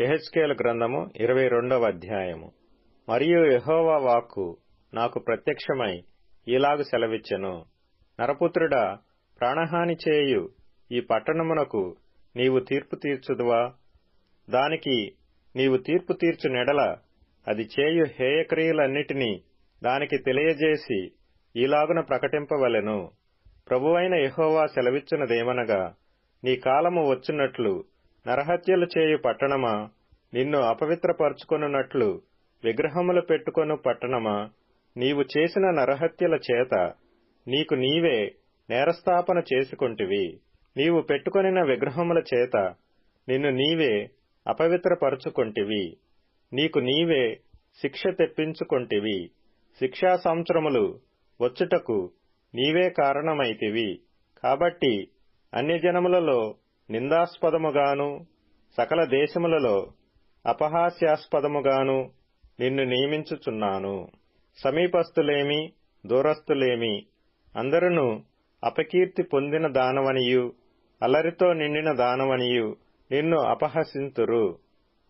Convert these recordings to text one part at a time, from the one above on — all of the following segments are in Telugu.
ఎహెచ్కేల గ్రంథము ఇరవై రెండవ అధ్యాయము. మరియు యహోవా వాక్కు నాకు ప్రత్యక్షమై ఈలాగు సెలవిచ్చెను. నరపుత్రుడా ప్రాణహాని చేయు. ఈ పట్టణమునకు నీవు తీర్పు తీర్చుదువా? దానికి నీవు తీర్పు తీర్చు నెడల అది చేయు హేయక్రియలన్నిటినీ దానికి తెలియజేసి ఈలాగున ప్రకటింపవలెను. ప్రభువైన యహోవా సెలవిచ్చునదేమనగా నీ కాలము వచ్చున్నట్లు నరహత్యలు చేయు పట్టణమా? నిన్ను అపవిత్రపరుచుకొనున్నట్లు విగ్రహములు పెట్టుకొను పట్టణమా? నీవు చేసిన నరహత్యల చేత నీకు నీవే నేరస్థాపన చేసుకుంటివి. నీవు పెట్టుకొనిన విగ్రహముల చేత నిన్ను నీవే అపవిత్రపరుచుకుంటివి. నీకు నీవే శిక్ష తెప్పించుకొంటివి. శిక్షా సంవత్సరములు వచ్చుటకు నీవే కారణమైతివి. కాబట్టి అన్యజనములలో నిందాస్పదముగాను సకల దేశములలో అపహాస్యాస్పదముగాను నిన్ను నియమించుచున్నాను. సమీపస్థులేమి దూరస్థులేమి అందరును అపకీర్తి పొందిన దానవనియు అల్లరితో నిండిన దానవనియు నిన్ను అపహసింతురు.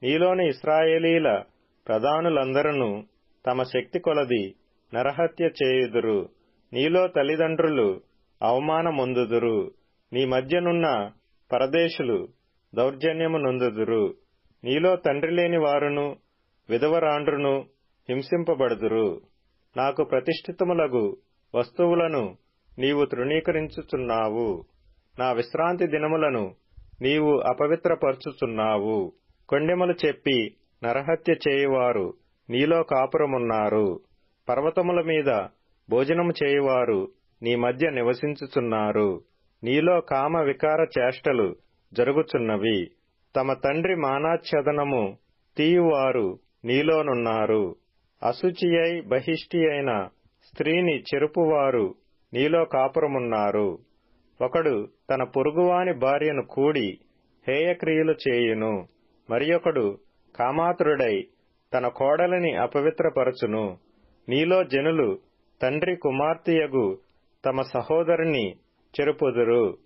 నీలోని ఇస్రాయేలీల ప్రధానులందరూ తమ శక్తి కొలది నరహత్య చేయుదురు. నీలో తల్లిదండ్రులు అవమానమొందుదురు. నీ మధ్యనున్న పరదేశులు దౌర్జన్యము నొందుదురు నీలో తండ్రి లేని వారును విధవరాండ్రును హింసింపబడుదురు. నాకు ప్రతిష్ఠితములగు వస్తువులను నీవు తృణీకరించుచున్నావు. నా విశ్రాంతి దినములను నీవు అపవిత్రపరుచుచున్నావు. కొండెములు చెప్పి నరహత్య చేయువారు నీలో కాపురమున్నారు. పర్వతముల మీద భోజనము చేయువారు నీ మధ్య నివసించుచున్నారు. నీలో కామ వికార చేష్టలు జరుగుచున్నవి. తమ తండ్రి మానాచ్ఛదనము తీయువారు నీలోనున్నారు. అశుచియై బహిష్టి అయిన స్త్రీని చెరుపువారు నీలో కాపురమున్నారు. ఒకడు తన పొరుగువాని భార్యను కూడి హేయక్రియలు చేయును. మరియొకడు కామాతురుడై తన కోడలిని అపవిత్రపరచును. నీలో జనులు తండ్రి కుమార్తెయగు తమ సహోదరుని చెరుపుదురు.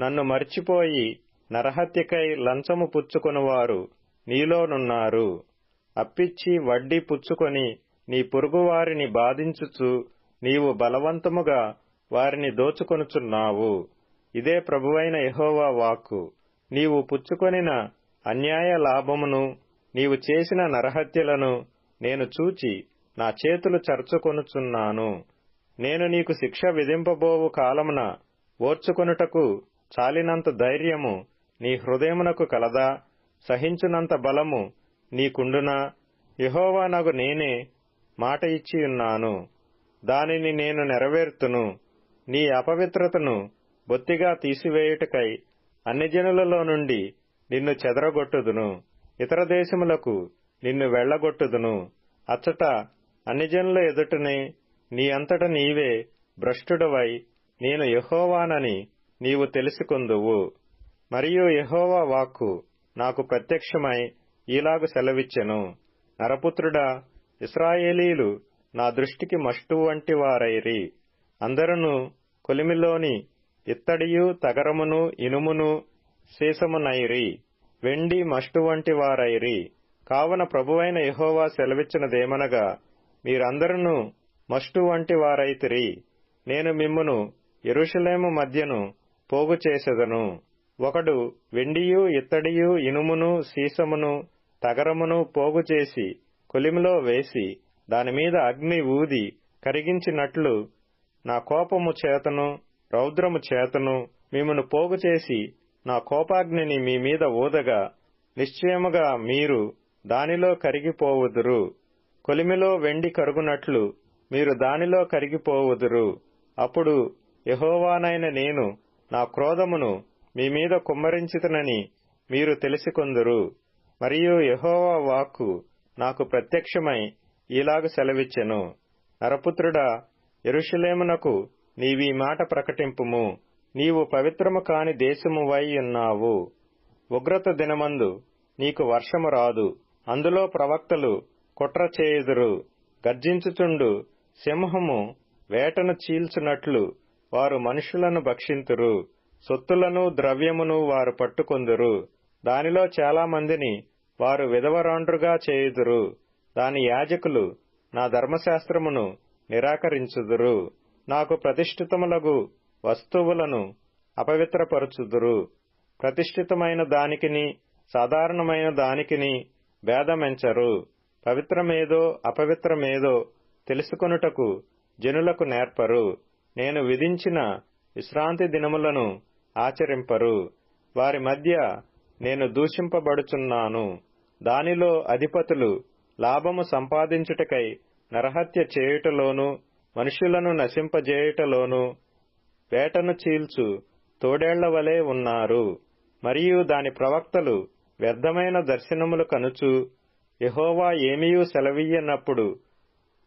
నన్ను మర్చిపోయి నరహత్యకై లంచము పుచ్చుకొనువారు నీలోనున్నారు. అప్పిచ్చి వడ్డీ పుచ్చుకొని నీ పొరుగువారిని బాధించుచు నీవు బలవంతముగా వారిని దోచుకొనుచున్నావు. ఇదే ప్రభువైన యహోవా వాక్కు. నీవు పుచ్చుకొనిన అన్యాయ లాభమును నీవు చేసిన నరహత్యలను నేను చూచి నా చేతులు చర్చుకొనుచున్నాను. నేను నీకు శిక్ష విధింపబోవు కాలమున ఓర్చుకొనుటకు చాలినంత ధైర్యము నీ హృదయమునకు కలదా సహించునంత బలము నీకుండునా? యహోవా నాకు నేనే మాట ఇచ్చియున్నాను. దానిని నేను నెరవేర్తును. నీ అపవిత్రతను బొత్తిగా తీసివేయుటకై అన్ని జనులలో నుండి నిన్ను చెదరగొట్టుదును. ఇతర దేశములకు నిన్ను వెళ్ళగొట్టుదును అచ్చట అన్ని జనుల ఎదుటనే నీ అంతట నీవే భ్రష్టుడవై నేను యహోవానని నీవు తెలుసుకుందువు. మరియు యహోవా వాక్కు నాకు ప్రత్యక్షమై ఈలాగు సెలవిచ్చెను. నరపుత్రుడా ఇస్రాయేలీలు నా దృష్టికి మష్టు వంటి వారైరి. అందరూ కొలిమిలోని ఇత్తడియు తగరమును ఇనుమును సీసమునైరి వెండి మష్టు వంటి వారైరి. కావున ప్రభువైన యహోవా సెలవిచ్చినదేమనగా మీరందరూ మష్టు వంటి వారైతిరి. నేను మిమ్మును ఎరుషలేము మధ్యను పోగు చేసెదను. ఒకడు వెండియు ఇత్తడియు ఇనుమును సీసమును తగరమును పోగు చేసి కొలిమిలో వేసి దానిమీద అగ్ని ఊది కరిగించినట్లు నా కోపము చేతను రౌద్రము చేతను మిమ్మను పోగు చేసి నా కోపాగ్నిని మీ మీద ఊదగా నిశ్చయముగా మీరు దానిలో కరిగిపోవుదురు. కొలిమిలో వెండి కరుగునట్లు మీరు దానిలో కరిగిపోవుదురు. అప్పుడు యహోవానైన నేను నా క్రోధమును మీ మీద కుమ్మరించితనని మీరు తెలుసుకొందురు. మరియు యహోవా వాక్కు నాకు ప్రత్యక్షమై ఇలాగ సెలవిచ్చెను. నరపుత్రుడా ఎరుషలేమునకు నీవీ మాట ప్రకటింపుము. నీవు పవిత్రము కాని దేశము వై ఉన్నావు. ఉగ్రత దినమందు నీకు వర్షము రాదు. అందులో ప్రవక్తలు కుట్ర చేయుదురు. గర్జించుచుండు సింహము వేటను చీల్చునట్లు వారు మనుషులను భక్షింతురు. సొత్తులను ద్రవ్యమును వారు పట్టుకొందురు. దానిలో చాలా మందిని వారు విధవరాండ్రుగా చేయుదురు. దాని యాజకులు నా ధర్మశాస్త్రమును నిరాకరించుదురు. నాకు ప్రతిష్ఠితములగు వస్తువులను అపవిత్రపరచుదురు. ప్రతిష్ఠితమైన దానికిని సాధారణమైన దానికిని భేదమెంచరు. పవిత్రమేదో అపవిత్రమేదో తెలుసుకొనుటకు జనులకు నేర్పరు. నేను విధించిన విశ్రాంతి దినములను ఆచరింపరు. వారి మధ్య నేను దూషింపబడుచున్నాను. దానిలో అధిపతులు లాభము సంపాదించుటకై నరహత్య చేయుటలోను మనుషులను నశింపజేయుటలోను వేటను చీల్చు తోడేళ్ళ వలె ఉన్నారు. మరియు దాని ప్రవక్తలు వ్యర్థమైన దర్శనములు కనుచు యహోవా ఏమీయూ సెలవియ్యనప్పుడు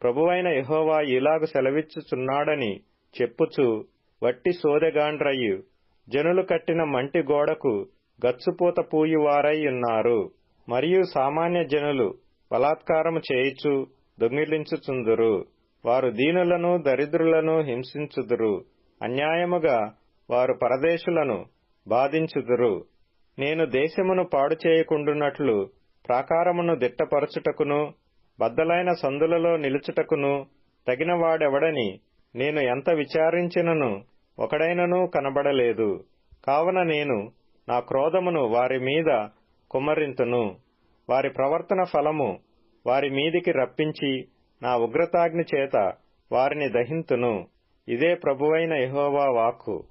ప్రభువైన యహోవా ఇలాగు సెలవిచ్చుచున్నాడని చెప్పుచు వట్టి సోదెగాండ్రయ్యు జనులు కట్టిన మంటి గోడకు గచ్చుపూత పూయువారై ఉన్నారు. మరియు సామాన్య జనులు బలాత్కారము చేయిచు దొంగిలించుచుందురు. వారు దీనులను దరిద్రులను హింసించుదురు. అన్యాయముగా వారు పరదేశులను బాధించుదురు. నేను దేశమును పాడు చేయకుండునట్లు ప్రాకారమును దిట్టపరచుటకును బద్దలైన సందులలో నిలుచుటకును తగినవాడెవడని నేను ఎంత విచారించినను ఒకడైనను కనబడలేదు. కావున నేను నా క్రోధమును వారి మీద కుమ్మరింతును. వారి ప్రవర్తన ఫలము వారి మీదికి రప్పించి నా ఉగ్రతాగ్ని చేత వారిని దహింతును. ఇదే ప్రభువైన యహోవా వాక్కు.